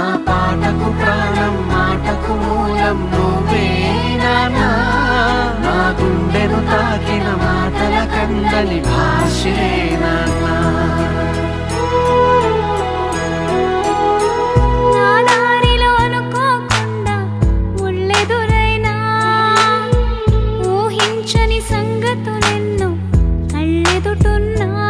నా పాటకు ప్రాణం మాటకు మూలం నువ్వేనా నా గుండెను తాకిన మాటల కందని భాషేనా సంగతు నిన్ను కళ్ళెదుటున్నా.